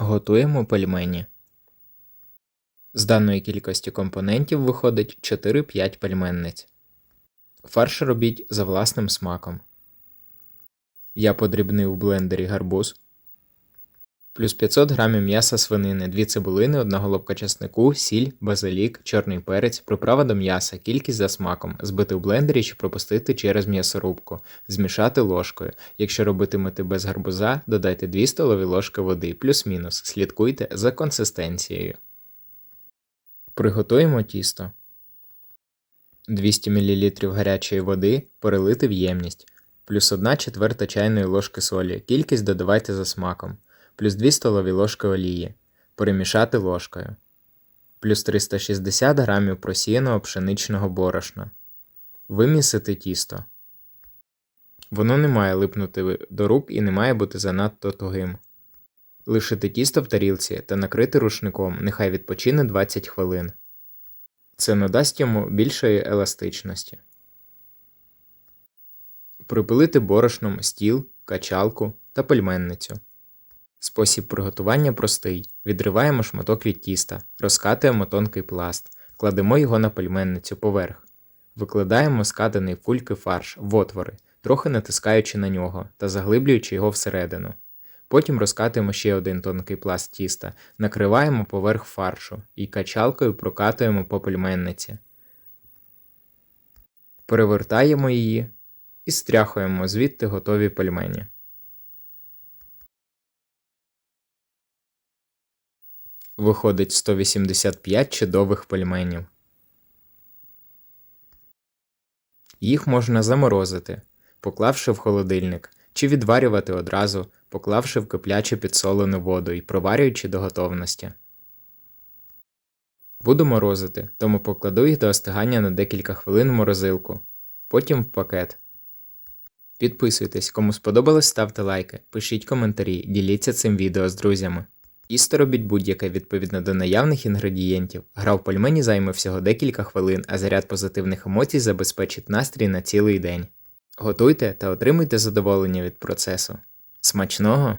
Готуємо пельмені. З даної кількості компонентів виходить 4-5 пельменниць. Фарш робіть за власним смаком. Я подрібнив в блендері гарбуз. Плюс 500 грамів м'яса свинини, 2 цибулини, 1 головка чеснику, сіль, базилік, чорний перець, приправа до м'яса, кількість за смаком, збити в блендері чи пропустити через м'ясорубку, змішати ложкою. Якщо робитимете без гарбуза, додайте 2 столові ложки води, плюс-мінус, слідкуйте за консистенцією. Приготуємо тісто. 200 мл гарячої води перелити в ємність, плюс 1 четверта чайної ложки солі, кількість додавайте за смаком, плюс 2 столові ложки олії, перемішати ложкою, плюс 360 г просіяного пшеничного борошна. Вимісити тісто. Воно не має липнути до рук і не має бути занадто тугим. Лишити тісто в тарілці та накрити рушником, нехай відпочине 20 хвилин. Це надасть йому більшої еластичності. Припилити борошном стіл, качалку та пельменницю. Спосіб приготування простий. Відриваємо шматок від тіста, розкатуємо тонкий пласт, кладемо його на пельменницю поверх. Викладаємо скатаний в кульки фарш в отвори, трохи натискаючи на нього та заглиблюючи його всередину. Потім розкатуємо ще один тонкий пласт тіста, накриваємо поверх фаршу і качалкою прокатуємо по пельменниці. Перевертаємо її і стряхуємо звідти готові пельмені. Виходить 185 чудових пельменів. Їх можна заморозити, поклавши в холодильник, чи відварювати одразу, поклавши в киплячу підсолену воду і проварюючи до готовності. Буду морозити, тому покладу їх до остигання на декілька хвилин в морозилку, потім в пакет. Підписуйтесь, кому сподобалось, ставте лайки, пишіть коментарі, діліться цим відео з друзями. Тісто робіть будь-яке відповідно до наявних інгредієнтів. Гра в пельмені займе всього декілька хвилин, а заряд позитивних емоцій забезпечить настрій на цілий день. Готуйте та отримуйте задоволення від процесу. Смачного!